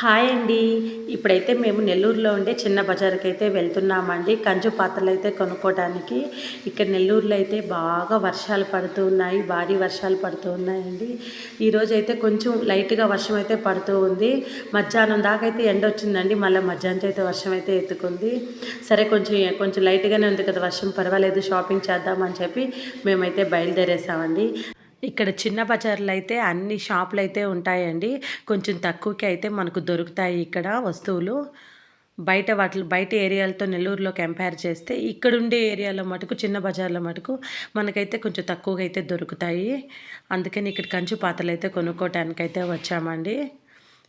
Hi అండి. ఇప్పుడైతే మేము నెల్లూరులో ఉండే చిన్న బజార్కి అయితే వెళ్తున్నామండి. కంచు పాత్రలు అయితే కొనుక్కోవడానికి ఇక్కడ నెల్లూరులో అయితే బాగా వర్షాలు పడుతూ ఉన్నాయి. భారీ వర్షాలు పడుతూ ఉన్నాయండి. ఈరోజు అయితే కొంచెం లైట్గా వర్షం అయితే పడుతూ ఉంది. మధ్యాహ్నం దాకా అయితే ఎండ వచ్చిందండి. మళ్ళీ మధ్యాహ్నం అయితే వర్షం అయితే ఎత్తుకుంది. సరే కొంచెం కొంచెం లైట్గానే ఉంది కదా వర్షం పర్వాలేదు షాపింగ్ చేద్దామని చెప్పి మేమైతే బయలుదేరేసామండి. ఇక్కడ చిన్న బజార్లో అయితే అన్ని షాపులు అయితే ఉంటాయండి. కొంచెం తక్కువకి అయితే మనకు దొరుకుతాయి ఇక్కడ వస్తువులు. బయట వాటి బయట ఏరియాలతో నెల్లూరులో కంపేర్ చేస్తే ఇక్కడ ఉండే ఏరియాలో మటుకు చిన్న బజార్లో మటుకు మనకైతే కొంచెం తక్కువగా అయితే దొరుకుతాయి. అందుకని ఇక్కడ కంచు పాత్రలు అయితే కొనుక్కోవటానికైతే వచ్చామండి.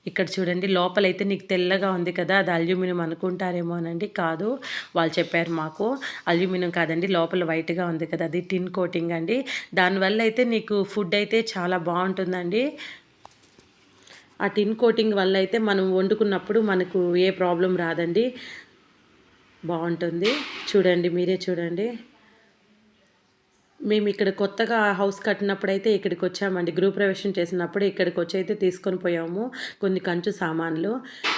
ఇక్కడ చూడండి లోపలైతే నీకు తెల్లగా ఉంది కదా అది అల్యూమినియం అనుకుంటారేమో అనండి. కాదు వాళ్ళు చెప్పారు మాకు అల్యూమినియం కాదండి లోపల వైట్గా ఉంది కదా అది టిన్ కోటింగ్ అండి. దానివల్ల అయితే నీకు ఫుడ్ అయితే చాలా బాగుంటుందండి. ఆ టిన్ కోటింగ్ వల్ల అయితే మనం వండుకున్నప్పుడు మనకు ఏ ప్రాబ్లం రాదండి. బాగుంటుంది. చూడండి మీరే చూడండి. మేము ఇక్కడ కొత్తగా హౌస్ కట్టినప్పుడు అయితే ఇక్కడికి వచ్చామండి. గృహప్రవేశం చేసినప్పుడు ఇక్కడికి వచ్చి అయితే తీసుకొని పోయాము. కొన్ని కంచు సామాన్లు.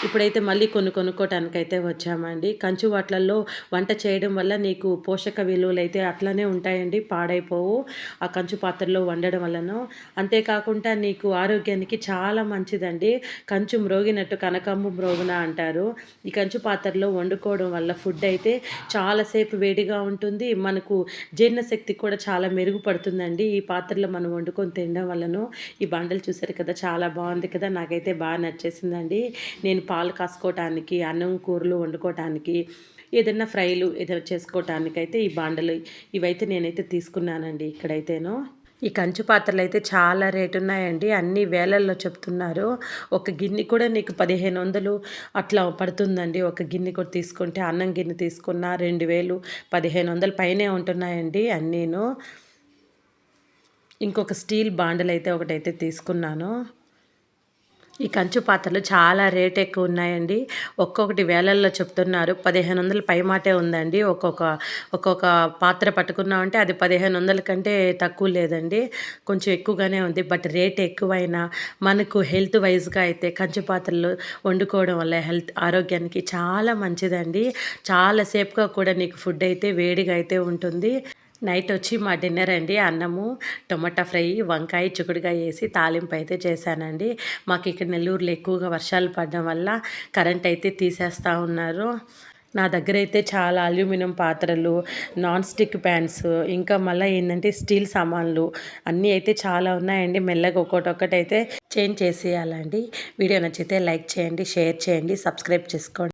ఇప్పుడైతే మళ్ళీ కొన్ని కొనుక్కోవటానికి అయితే వచ్చామండి. కంచు వాటిలలో వంట చేయడం వల్ల నీకు పోషక విలువలు అయితే అట్లానే ఉంటాయండి. పాడైపోవు. ఆ కంచు పాత్రలో వండడం వలన అంతేకాకుండా నీకు ఆరోగ్యానికి చాలా మంచిదండి. కంచు మ్రోగినట్టు కనకమ్ము మ్రోగున అంటారు. ఈ కంచు పాత్రలో వండుకోవడం వల్ల ఫుడ్ అయితే చాలాసేపు వేడిగా ఉంటుంది. మనకు జీర్ణశక్తి కూడా చాలా మెరుగుపడుతుందండి. ఈ పాత్రలో మనం వండుకొని తినడం వలన ఈ బండలు చూసారు కదా చాలా బాగుంది కదా నాకైతే బాగా నచ్చేసిందండి. నేను పాలు కాసుకోవటానికి అన్నం కూరలు వండుకోవటానికి ఏదైనా ఫ్రైలు ఏదైనా చేసుకోవటానికైతే ఈ బాండలు ఇవైతే నేనైతే తీసుకున్నానండి ఇక్కడైతేనో. ఈ కంచు పాత్రలు అయితే చాలా రేటు ఉన్నాయండి అన్ని వేలల్లో చెప్తున్నారు. ఒక గిన్నె కూడా నీకు పదిహేను వందలు అట్లా పడుతుందండి. ఒక గిన్నె కూడా తీసుకుంటే అన్నం గిన్నె తీసుకున్న రెండు వేలు పదిహేను వందల పైనే ఉంటున్నాయండి అన్నీను. ఇంకొక స్టీల్ బాండలు అయితే ఒకటైతే తీసుకున్నాను. ఈ కంచు పాత్రలు చాలా రేట్ ఎక్కువ ఉన్నాయండి. ఒక్కొక్కటి వేలల్లో చెప్తున్నారు. పదిహేను వందల పైమాటే ఉందండి. ఒక్కొక్క ఒక్కొక్క పాత్ర పట్టుకున్నామంటే అది పదిహేను వందల కంటే తక్కువ లేదండి. కొంచెం ఎక్కువగానే ఉంది. బట్ రేట్ ఎక్కువైనా మనకు హెల్త్ వైజ్గా అయితే కంచు పాత్రలు వండుకోవడం వల్ల హెల్త్ ఆరోగ్యానికి చాలా మంచిదండి. చాలాసేపుగా కూడా నీకు ఫుడ్ అయితే వేడిగా అయితే ఉంటుంది. నైట్ వచ్చి మా డిన్నర్ అండి. అన్నము టొమాటో ఫ్రై వంకాయ చిక్కుడుగా వేసి తాలింపు అయితే చేశానండి. మాకు ఇక్కడ నెల్లూరులో ఎక్కువగా వర్షాలు పడడం వల్ల కరెంట్ అయితే తీసేస్తూ ఉన్నారు. నా దగ్గర అయితే చాలా అల్యూమినియం పాత్రలు నాన్ స్టిక్ ప్యాన్స్ ఇంకా మళ్ళీ ఏంటంటే స్టీల్ సామాన్లు అన్నీ అయితే చాలా ఉన్నాయండి. మెల్లగా ఒక్కొక్కటి అయితే చేంజ్ చేసేయాలండి. వీడియో నచ్చితే లైక్ చేయండి షేర్ చేయండి సబ్స్క్రైబ్ చేసుకోండి.